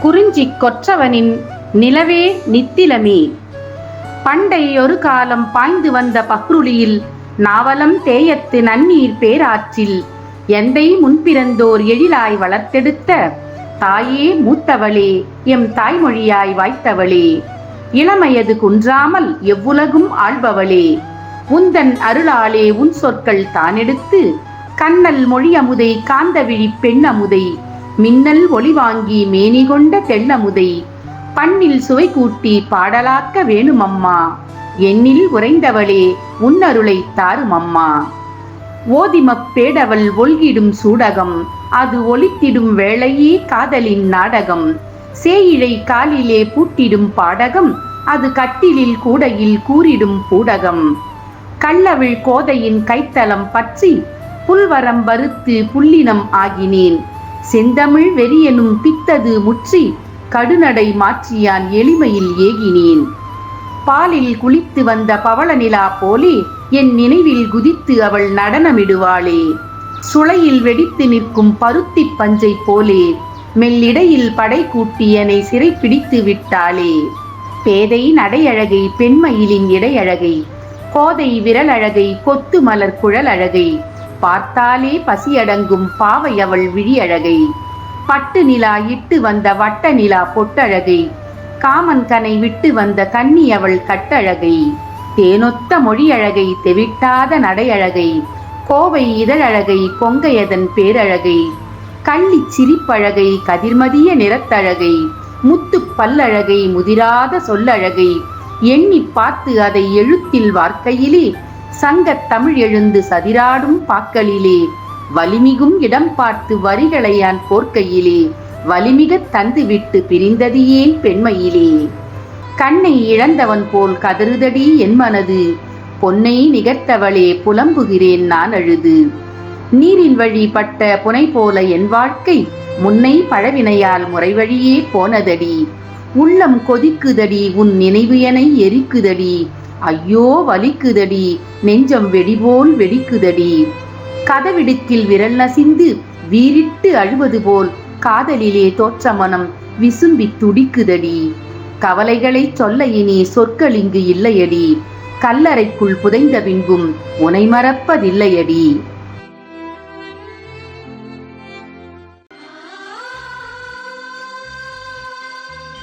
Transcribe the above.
குறிஞ்சி கொற்றவனின் நிலவே நித்திலமே. பண்டை ஒரு காலம் பாய்ந்து வந்த பஹ்ருளியில் நாவலம் தேயத்து நன்னீர் பேராற்றில் எந்தை முன்பிறந்தோர் எழிலாய் வளர்த்தெடுத்த தாயே மூத்தவளே எம் தாய்மொழியாய் வாய்த்தவளே. இளமையது குன்றாமல் எவ்வுலகும் ஆள்பவளே. உந்தன் அருளாலே உன் சொற்கள் தானெடுத்து கண்ணல் மொழியமுதை காந்தவிழி பெண்ணமுதை. மின்னல் ஒளி வாங்கி மேனி கொண்ட தெள்ளமுதை பண்ணில் சுவை கூட்டி பாடலாக்க வேணுமம்மா. எண்ணில் உறைந்தவளே உன்னருளை தாருமம்மா. ஓதிமப் பேடவள் ஒல்கிடும் சூடகம் அது ஒலித்திடும் வேளையே காதலின் நாடகம். சேயிழை காலிலே பூட்டிடும் பாடகம் அது கட்டிலில் கூடையில் கூறிடும் பூடகம். கள்ளவிழ் கோதையின் கைத்தலம் பற்றி புல்வரம் வறுத்து புல்லினம் ஆகினேன். செந்தமிழ் வெறியெனும் பித்தது முற்றி கடுநடை மாற்றியான் எளிமையில் ஏகினேன். பாலில் குளித்து வந்த பவள நிலா போலே என் நினைவில் குதித்து அவள் நடனமிடுவாளே. சுளையில் வெடித்து நிற்கும் பருத்தி பஞ்சை போலே மெல்லிடையில் படை கூட்டி சிறை பிடித்து விட்டாளே. பேதை நடையழகை பெண்மயிலின் இடையழகை கோதை விரலழகை கொத்து மலர் குழல் அழகை பார்த்தாலே பசியடங்கும் பாவை அவள் விழியழகை. பட்டு நிலா இட்டு வந்த வட்ட நிலா பொட்டழகை. காமன் கனை விட்டு வந்த கன்னி அவள் கட்டழகை. தேனொத்த மொழியழகை தெவிட்டாத நடையழகை. கோவை இதழழகை கொங்கையதன் பேரழகை. கள்ளிச் சிரிப்பழகை கதிர்மதிய நிறத்தழகை. முத்து பல்லழகை முதிராத சொல்லழகை. எண்ணி பார்த்து அதை எழுத்தில் வார்க்கையிலே சங்கத் தமிழ் எழுந்து சதிராடும் பாக்களிலே. வலிமிகும் இடம் பார்த்து வரிகளையான் போர்க்கையிலே வலிமிகத் தந்துவிட்டு பிரிந்தது ஏன் பெண்மையிலே? கண்ணை இழந்தவன் போல் கதறுதடி என் மனது. பொன்னை நிகர்த்தவளே புலம்புகிறேன் நான் அழுது. நீரின் வழி பட்ட புனை போல என் வாழ்க்கை. முன்னை பழவினையால் முறைவழியே போனதடி. உள்ளம் கொதிக்குதடி உன் நினைவு என எரிக்குதடி. ஐயோ வலிக்குதடி. நெஞ்சம் வெடிபோல் வெடிக்குதடி. கதவிடுக்கில் விரல் நசிந்து வீறிட்டு அழுவது போல் காதலிலே தோற்ற மனம் விசும்பி துடிக்குதடி. கவலைகளை சொல்ல இனி சொற்கள் இங்கு இல்லையடி. கல்லறைக்குள் புதைந்த பின்பும் உனை மறப்பதில்லையடி.